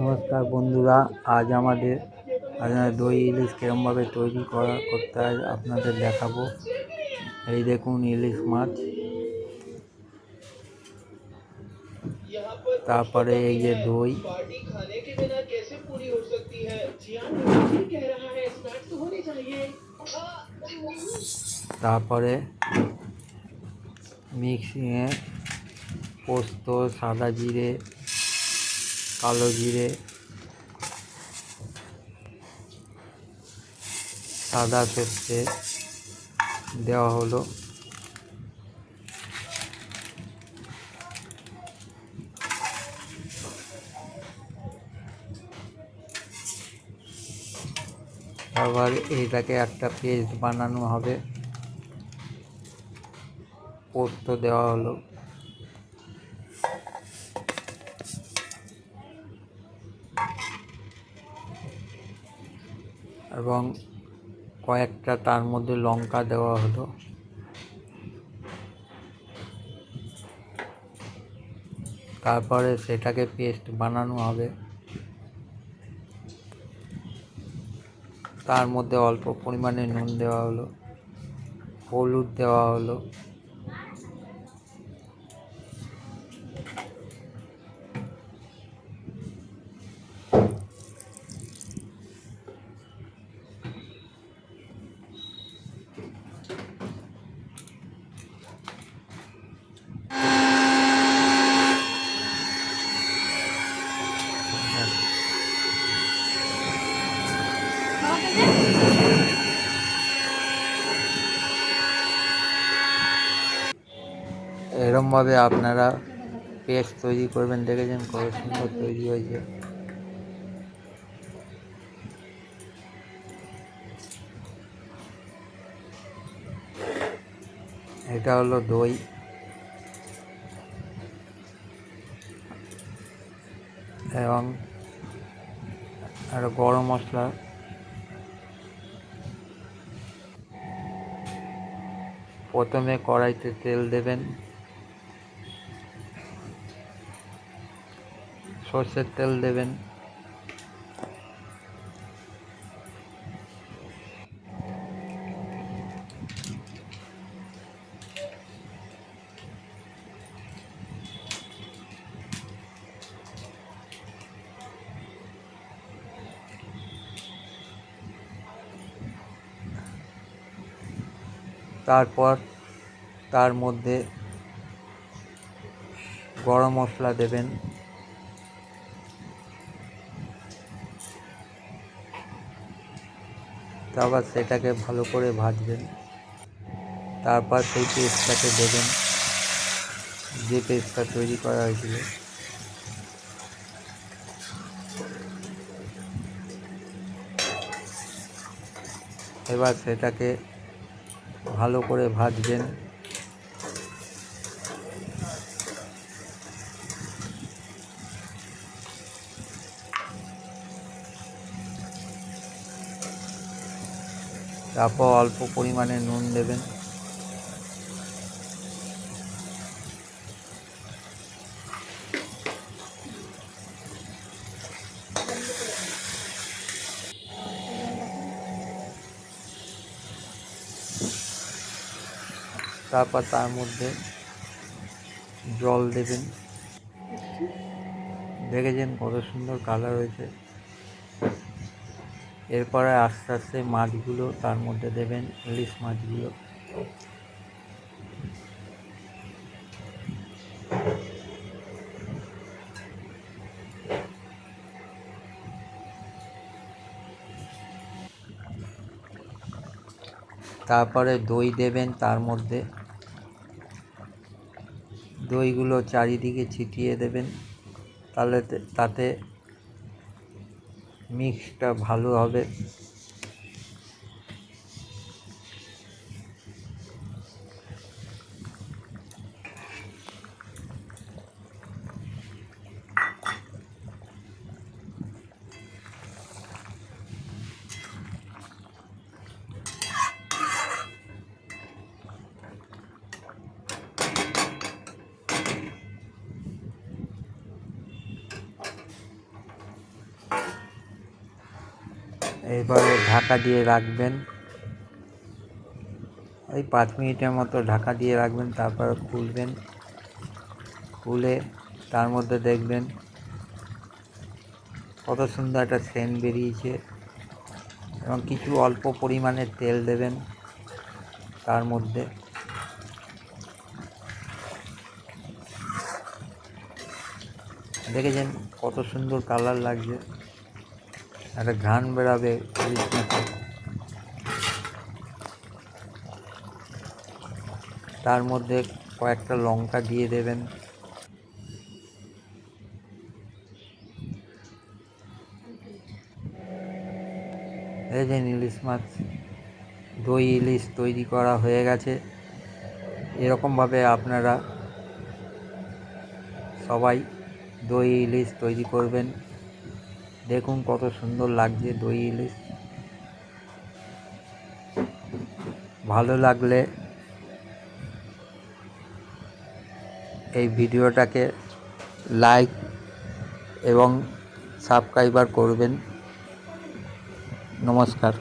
नमस्कार बंधुरा आज हम आज दई इलिश कम भाव तैरी करते अपन देख ये देख इलिश माछ तपे मिक्सिंग पोस्त सदा जिरे কালো জিরে, সাদা সর্ষে দেওয়া হলো। আবার এইটাকে একটা পেস্ট বানানো হবে। পোস্ত দেওয়া হলো। এবং কয়েকটা তার মধ্যে লঙ্কা দেওয়া হলো। তারপরে সেটাকে পেস্ট বানানো হবে। তার মধ্যে অল্প পরিমাণে নুন দেওয়া হলো, হলুদ দেওয়া হলো। এরমভাবে আপনারা পেস্ট তৈরি করবেন, দেখেছেন কত সুন্দর তৈরি হয়েছে। এটা হলো দই। এবং আর গরম মশলা। প্রথমে কড়াইতে তেল দেবেন। সর্ষের তেল দেবেন। তারপর তার মধ্যে গরম মশলা দেবেন। তারপর সেটাকে ভালো করে ভাজবেন। তারপর সেই পেস্টটাকে দেবেন, যে পেস্টটা তৈরি করা হয়েছিল। এবার সেটাকে ভালো করে ভাজবেন। তারপর অল্প পরিমাণে নুন দেবেন। তারপর তার মধ্যে জল দেবেন। দেখেছেন কত সুন্দর কালার হয়েছে। এরপরে আস্তে আস্তে মাছগুলো তার মধ্যে দেবেন, ইলিশ মাছগুলো। তারপরে দই দেবেন তার মধ্যে। দইগুলো চারিদিকে ছিটিয়ে দেবেন। তাহলে তাতে মিক্সটা ভালো হবে। এবারে ঢাকা দিয়ে রাখবেন। ওই পাঁচ মিনিটের মতো ঢাকা দিয়ে রাখবেন, তারপরে খুলবেন। খুলে তার মধ্যে দেখবেন কত সুন্দর একটা সেন্ট বেরিয়েছে এবং কিছু অল্প পরিমাণে তেল দেবেন তার মধ্যে। দেখেছেন কত সুন্দর কালার লাগছে। একটা ঘ্রাণ বেরাবে ইলিশ তার মধ্যে কয়েকটা লঙ্কা দিয়ে দেবেন। এই যে ইলিশ মাছ, দই ইলিশ তৈরি করা হয়ে গেছে। এরকমভাবে আপনারা সবাই দই ইলিশ তৈরি করবেন। দেখুন কত সুন্দর লাগছে দই ইলিশ। ভালো লাগলে এই ভিডিওটাকে লাইক এবং সাবস্ক্রাইবার করবেন। নমস্কার।